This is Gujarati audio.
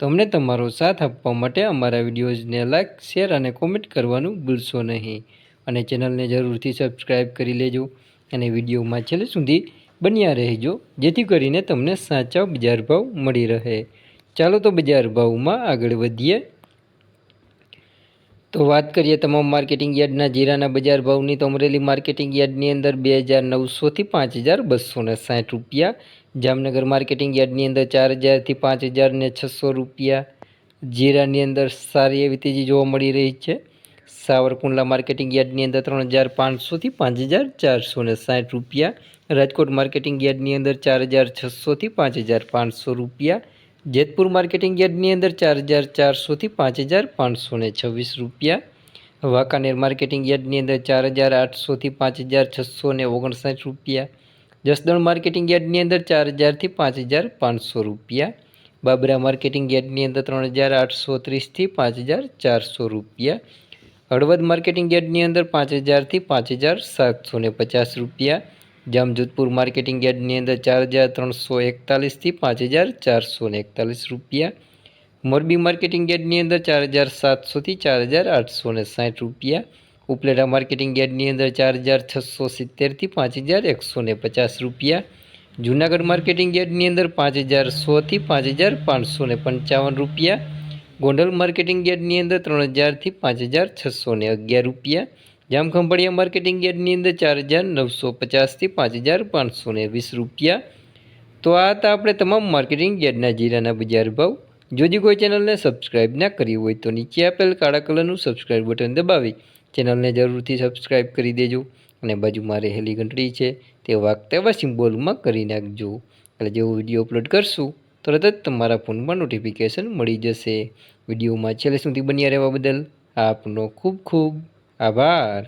તો અમને તમારો સાથ આપવા માટે અમારા વિડીયોઝને લાઇક શેર અને કોમેન્ટ કરવાનું ભૂલશો નહીં. અને ચેનલને જરૂરથી સબસ્ક્રાઈબ કરી લેજો અને વિડીયોમાં છેલ્લે સુધી બન્યા રહેજો, જેથી કરીને તમને સાચા બજાર ભાવ મળી રહે. ચાલો તો બજાર ભાવમાં આગળ વધીએ. તો વાત કરીએ તમામ માર્કેટિંગ યાર્ડના જીરાના બજાર ભાવની, તો અમરેલી માર્કેટિંગ યાર્ડની અંદર બે હજાર નવસોથી પાંચ હજાર બસો ને સાઠ રૂપિયા, જામનગર માર્કેટિંગ યાર્ડની અંદર ચાર હજારથી પાંચ હજાર ને છસો રૂપિયા, જીરાની અંદર સારી એવી તેજી જોવા મળી રહી છે. સાવરકુંડલા માર્કેટિંગ યાર્ડની અંદર ત્રણ હજાર પાંચસોથી પાંચ હજાર ચારસો સાઠ રૂપિયા, રાજકોટ માર્કેટિંગ યાર્ડની અંદર ચાર હજાર છસોથી પાંચ હજાર પાંચસો રૂપિયા જેતપુર માર્કેટિંગ યાર્ડની અંદર ચાર હજાર ચારસોથી પાંચ હજાર પાંચસો છવ્વીસ રૂપિયા. વાંકાનેર માર્કેટિંગ યાર્ડની અંદર ચાર હજાર આઠસોથી પાંચ હજાર છસો ઓગણસાઠ રૂપિયા. જસદણ માર્કેટિંગ યાર્ડની અંદર ચાર હજારથી પાંચ હજાર પાંચસો રૂપિયા. બાબરા માર્કેટિંગ યાર્ડની અંદર ત્રણ હજાર આઠસો ત્રીસથી પાંચ હજાર ચારસો રૂપિયા. હળવદ માર્કેટિંગ યાર્ડની અંદર પાંચ હજારથી પાંચ હજાર સાતસો પચાસ રૂપિયા. જામજોધપુર માર્કેટિંગ યાર્ડની અંદર ચાર હજાર ત્રણસો એકતાલીસથી પાંચ હજાર ચારસો એકતાલીસ રૂપિયા. મોરબી માર્કેટિંગ યાર્ડની અંદર ચાર હજાર સાતસોથી ચાર હજાર આઠસો ને સાઠ રૂપિયા. ઉપલેટા માર્કેટિંગ યાર્ડની અંદર ચાર હજાર છસો સિત્તેરથી પાંચ હજાર એકસો ને પચાસ રૂપિયા. જૂનાગઢ માર્કેટિંગ યાર્ડની અંદર પાંચ હજાર સોથી પાંચ હજાર પાંચસો ને પંચાવન રૂપિયા. ગોંડલ માર્કેટિંગ યાર્ડની અંદર ત્રણ હજારથી પાંચ હજાર છસો અગિયાર રૂપિયા. જામખંભાળિયા માર્કેટિંગ યાર્ડની અંદર ચાર હજાર નવસો પચાસથી પાંચ હજાર પાંચસો વીસ રૂપિયા. તો આ હતા આપણે તમામ માર્કેટિંગ યાર્ડના જીરાના બજાર ભાવ. જો જે કોઈ ચેનલને સબસ્ક્રાઇબ ના કરી હોય તો નીચે આપેલ કાળા કલરનું સબસ્ક્રાઇબ બટન દબાવી ચેનલને જરૂરથી સબસ્ક્રાઇબ કરી દેજો અને બાજુમાં રહેલી ઘંટડી છે તે વાગતેવા સિમ્બોલમાં કરી નાખજો. એટલે જેવો વીડિયો અપલોડ કરશું તરત જ તમારા ફોનમાં નોટિફિકેશન મળી જશે. વિડીયોમાં છેલ્લે સુધી બન્યા રહેવા બદલ આપનો ખૂબ ખૂબ આભાર.